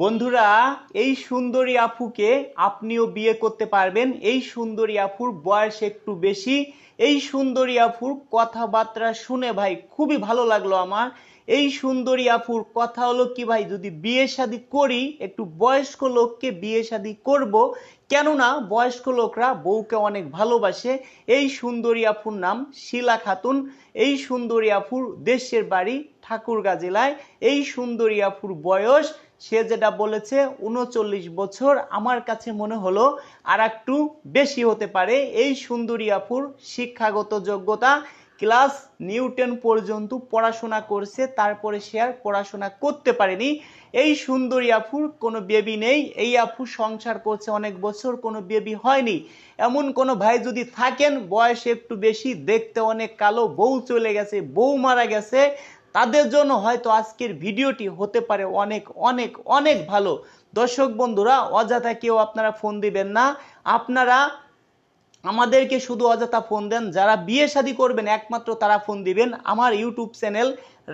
বন্ধুরা, এই সুন্দরী আফুকে আপনিও বিয়ে করতে পারবেন। এই সুন্দরী আফুর বয়স একটু বেশি। এই সুন্দরী আফুর কথাবার্তা শুনে ভাই খুবই ভালো লাগল আমার। এই সুন্দরী আফুর কথা হলো কি ভাই, যদি বিয়ে শাদী করি, একটু বয়স্ক লোককে বিয়ে শাদী করব। কেননা বয়স্ক লোকরা বউকে অনেক ভালোবাসে। এই সুন্দরী আফুর নাম শিলা খাতুন। এই সুন্দরী আফুর দেশের বাড়ি ঠাকুরগা জেলায়। এই সুন্দরী আফুর বয়স সে যেটা বলেছে, উনচল্লিশ বছর আমার কাছে মনে হলো আর একটু বেশি হতে পারে। এই সুন্দরী আফুর শিক্ষাগত যোগ্যতা, ক্লাস নিউটেন পর্যন্ত পড়াশোনা করছে, তারপরে সে আর পড়াশোনা করতে পারেনি। এই সুন্দরী আফুর কোনো বেবি নেই। এই আফু সংসার করছে অনেক বছর, কোনো বেবি হয়নি। এমন কোনো ভাই যদি থাকেন, বয়স একটু বেশি, দেখতে অনেক কালো, বউ চলে গেছে, বউ মারা গেছে তাদের জন্য হয়তো আজকের ভিডিওটি হতে পারে অনেক অনেক অনেক ভালো। দর্শক বন্ধুরা, অযথা কেউ আপনারা ফোন দিবেন না। আপনারা আমাদেরকে শুধু অযথা ফোন দেন। যারা বিয়ে শাদী করবেন, একমাত্র তারা ফোন দিবেন। আমার YouTube channel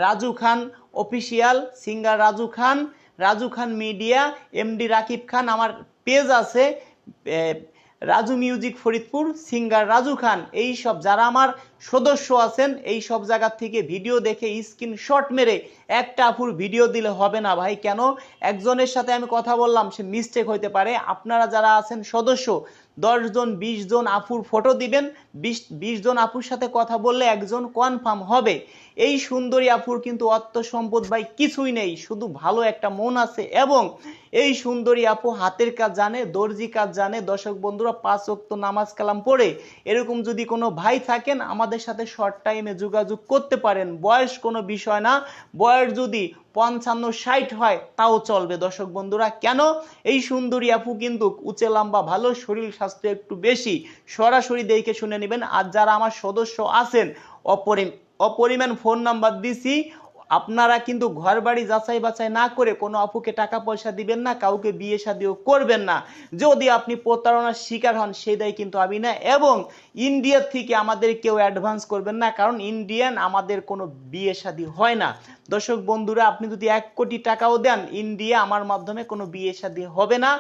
Raju Khan official, singer Raju Khan Raju Khan media, MD Rakib Khan, আমার পেজ আছে রাজু মিউজিক ফরিদপুর সিঙ্গার রাজু খান, এই সব যারা আমার সদস্য আছেন, এই সব জায়গা থেকে ভিডিও দেখে স্ক্রিন স্ক্রিনশট মেরে একটা আপুর ভিডিও দিলে হবে না ভাই। কেন? একজনের সাথে আমি কথা বললাম, সে মিস্টেক হইতে পারে। আপনারা যারা আছেন সদস্য দশ জন বিশ জন আপুর ফটো দিবেন। বিশ বিশ জন আপুর সাথে কথা বললে একজন কনফার্ম হবে। এই সুন্দরী আপুর কিন্তু অর্থ সম্পদ ভাই কিছুই নেই। শুধু ভালো একটা মন আছে এবং এই সুন্দরী আপু হাতের কাজ জানে, দর্জি কাজ জানে। দর্শক বন্ধুরা, পাঁচ ওয়াক্ত নামাজ কালাম পড়ে এরকম যদি কোনো ভাই থাকেন, আমাদের সাথে শর্ট টাইমে যোগাযোগ করতে পারেন। বয়স কোনো বিষয় না। বয়স যদি পঞ্চান্ন, ষাট হয়, তাও চলবে। দর্শক বন্ধুরা, কেন? এই সুন্দরী আপু কিন্তু উঁচে লম্বা, ভালো শরীর, স্বাস্থ্য একটু বেশি। সরাসরি দেখে শুনে নেবেন। আর যারা আমার সদস্য আছেন, অপরিম, অপরিমাণ ফোন নাম্বার দিছি। আপনারা কিন্তু ঘর বাড়ি যাচাই বাছাই না করে কোনো অপুকে টাকা পয়সা দিবেন না, কাউকে বিয়ে শাদিও করবেন না। যদি আপনি প্রতারণার শিকার হন, সেই দায় কিন্তু আমি না। এবং ইন্ডিয়ার থেকে আমাদের কেউ অ্যাডভান্স করবেন না, কারণ ইন্ডিয়ান আমাদের কোনো বিয়ে শাদী হয় না। দর্শক বন্ধুরা, আপনি যদি এক কোটি টাকাও দেন, ইন্ডিয়া আমার মাধ্যমে কোনো বিয়ে শাদী হবে না।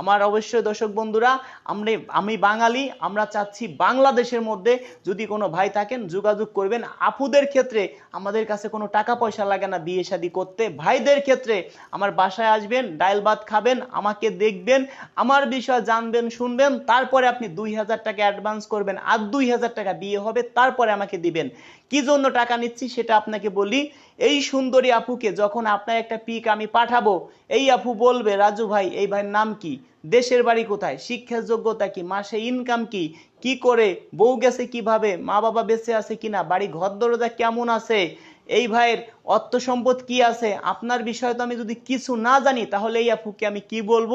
আমার অবশ্যই দর্শক বন্ধুরা আমরা আমি বাঙালি, আমরা চাচ্ছি বাংলাদেশের মধ্যে যদি কোনো ভাই থাকেন, যোগাযোগ করবেন। আপুদের ক্ষেত্রে আমাদের কাছে কোনো টাকা পয়সা লাগে না বিয়ে শাদী করতে। ভাইদের ক্ষেত্রে আমার বাসায় আসবেন, ডাইল ভাত খাবেন, আমাকে দেখবেন, আমার বিষয় জানবেন, শুনবেন, তারপরে আপনি দুই হাজার টাকা অ্যাডভান্স করবেন, আর দুই হাজার টাকা বিয়ে হবে, তারপরে আমাকে দিবেন। কি জন্য টাকা নিচ্ছি সেটা আপনাকে বলি এই সুন্দরী আপুকে যখন আপনার একটা পিক আমি পাঠাবো, এই আপু বলবে, রাজু ভাই, এই ভাইয়ের নাম কি? দেশের বাড়ি কোথায়? শিক্ষার যোগ্যতা কি? মাসে ইনকাম কি? কি করে? বউ গেছে কীভাবে? মা বাবা বেঁচে আছে কিনা? বাড়ি ঘর দরজা কেমন আছে? এই ভাইয়ের অর্থ সম্পদ কি আছে? আপনার বিষয়ে তো আমি যদি কিছু না জানি, তাহলে এই আপুকে আমি কি বলব?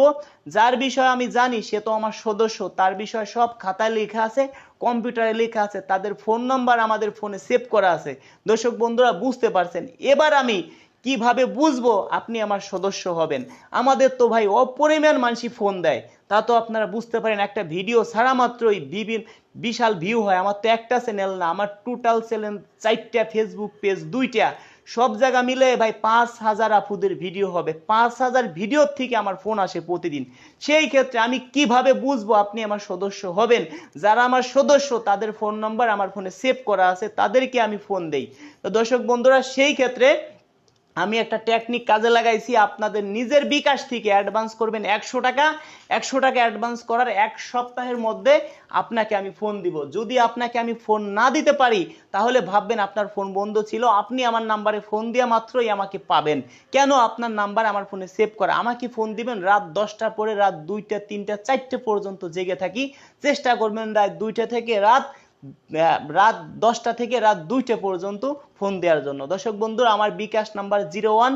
যার বিষয়ে আমি জানি, সে তো আমার সদস্য। তার বিষয়ে সব খাতায় লেখা আছে, কম্পিউটারে লেখা আছে, তাদের ফোন নাম্বার আমাদের ফোনে সেভ করা আছে। দর্শক বন্ধুরা, বুঝতে পারছেন? এবার আমি কীভাবে বুঝব আপনি আমার সদস্য হবেন? আমাদের তো ভাই অপরিমাণ মানুষই ফোন দেয়। তা তো আপনারা বুঝতে পারেন, একটা ভিডিও ছাড়া মাত্রই বিভিন্ন বিশাল ভিউ হয়। আমার তো একটা চ্যানেল না, আমার টোটাল চ্যানেল চারটা ফেসবুক পেজ দুইটা। সব জায়গা মিলে ভাই পাঁচ হাজার আপুদের ভিডিও হবে। পাঁচ হাজার ভিডিওর থেকে আমার ফোন আসে প্রতিদিন। সেই ক্ষেত্রে আমি কীভাবে বুঝব আপনি আমার সদস্য হবেন? যারা আমার সদস্য, তাদের ফোন নাম্বার আমার ফোনে সেভ করা আছে, তাদেরকে আমি ফোন দেই। তো দর্শক বন্ধুরা, সেই ক্ষেত্রে আমি একটা টেকনিক কাজে লাগাইছি, আপনাদের নিজের বিকাশ থেকে অ্যাডভান্স করবেন একশো টাকা। একশো টাকা অ্যাডভান্স করার এক সপ্তাহের মধ্যে আপনাকে আমি ফোন দিব। যদি আপনাকে আমি ফোন না দিতে পারি, তাহলে ভাববেন আপনার ফোন বন্ধ ছিল। আপনি আমার নাম্বারে ফোন দেওয়া মাত্রই আমাকে পাবেন। কেন আপনার নাম্বার আমার ফোনে সেভ করা? আমাকে ফোন দিবেন রাত দশটার পরে, রাত দুইটা, তিনটা, চারটে পর্যন্ত জেগে থাকি। চেষ্টা করবেন রাত দুইটা থেকে রাত রাত দশটা থেকে রাত দুইটা পর্যন্ত ফোন দেওয়ার জন্য। দর্শক বন্ধুরা, আমার bKash number zero one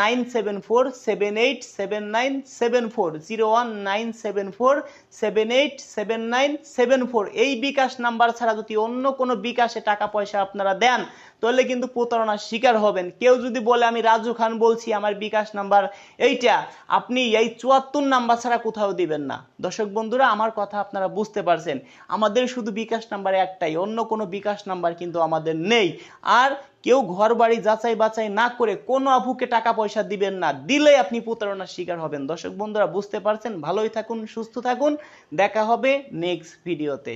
nine seven four seven eight seven nine seven four, zero one nine seven four seven eight seven nine seven four. এই বিকাশ নাম্বার ছাড়া যদি অন্য কোনো বিকাশে টাকা পয়সা আপনারা দেন, তাহলে কিন্তু প্রতারণার শিকার হবেন। কেউ যদি বলে, আমি রাজু খান বলছি, আমার বিকাশ নাম্বার এইটা, আপনি এই চুয়াত্তর নাম্বার ছাড়া কোথাও দিবেন না। দর্শক বন্ধুরা, আমার কথা আপনারা বুঝতে পারছেন। আমাদের শুধু বিকাশ নাম্বার একটাই, অন্য কোনো বিকাশ নাম্বার কিন্তু আমাদের নেই। আর কেউ ঘর বাড়ি যাচাই বাছাই না করে কোনো আপুকে টাকা পয়সা দিবেন না দিলে আপনি প্রতারণার শিকার হবেন। দর্শক বন্ধুরা, বুঝতে পারছেন? ভালোই থাকুন, সুস্থ থাকুন। দেখা হবে নেক্সট ভিডিওতে